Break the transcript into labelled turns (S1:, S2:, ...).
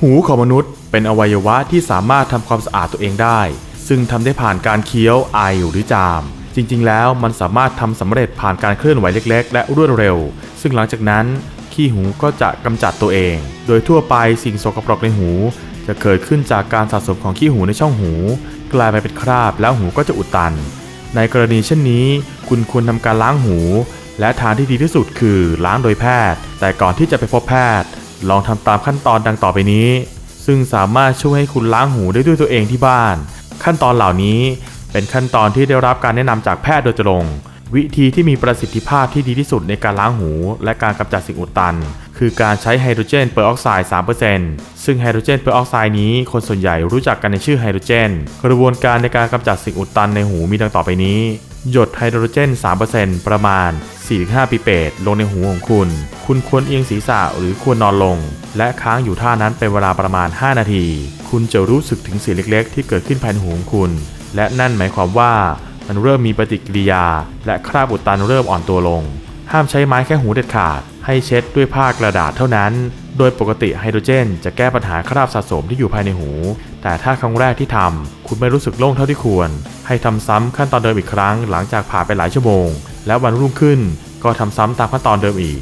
S1: หูของมนุษย์เป็นอวัยวะที่สามารถทำความสะอาดตัวเองได้ ซึ่งทำได้ผ่านการเคี้ยวไอหรือจาม จริง ๆ แล้วมันสามารถทำสำเร็จผ่านการเคลื่อนไหวเล็ก ๆ และรวดเร็ว ซึ่งหลังจากนั้น ขี้หูก็จะกำจัดตัวเอง โดยทั่วไปสิ่งสกปรกในหู จะเกิดขึ้นจากการสะสมของขี้หูในช่องหู กลายไปเป็นคราบแล้วหูก็จะอุดตัน ในกรณีเช่นนี้ คุณควรทำการล้างหู และทางที่ดีที่สุดคือล้างโดยแพทย์ แต่ก่อนที่จะไปพบแพทย์ ลองทำตามขั้นตอนดังต่อไปนี้ ซึ่งสามารถช่วยให้คุณล้างหูได้ด้วยตัวเองที่บ้าน ขั้นตอนเหล่านี้เป็นขั้นตอนที่ได้รับการแนะนำจากแพทย์โดยตรงวิธีที่มีประสิทธิภาพที่ดีที่สุดในการล้างหู และการกำจัดสิ่งอุดตัน คือการใช้ไฮโดรเจนเปอร์ออกไซด์ 3%ซึ่งไฮโดรเจนเปอร์ออกไซด์นี้คนส่วนใหญ่รู้จักกันในชื่อไฮโดรเจน กระบวนการในการกำจัดสิ่งอุดตันในหูมีดังต่อไปนี้ หยดไฮโดรเจน 3%ประมาณ 4-5ปิเปตลงในหูของคุณ คุณควรเอียงศีรษะหรือควรนอนลง และค้างอยู่ท่านั้นเป็นเวลาประมาณ 5 นาที คุณจะรู้สึกถึงเสียงเล็กๆ ที่เกิดขึ้นภายในหูของคุณ และนั่นหมายความว่ามันเริ่มมีปฏิกิริยา และคราบอุดตันเริ่มอ่อนตัวลง ห้ามใช้ไม้แค่หูเด็ดขาด ให้เช็ดด้วยผ้ากระดาษเท่านั้น โดยปกติไฮโดรเจน จะแก้ปัญหาคราบสะสมที่อยู่ภายในหู แต่ถ้าครั้งแรกที่ทำคุณไม่รู้สึกโล่งเท่าที่ควร ให้ทำซ้ำขั้นตอนเดิมอีกครั้งหลังจากผ่านไปหลายชั่วโมง และวันรุ่งขึ้นก็ทำซ้ำตามขั้นตอนเดิมอีก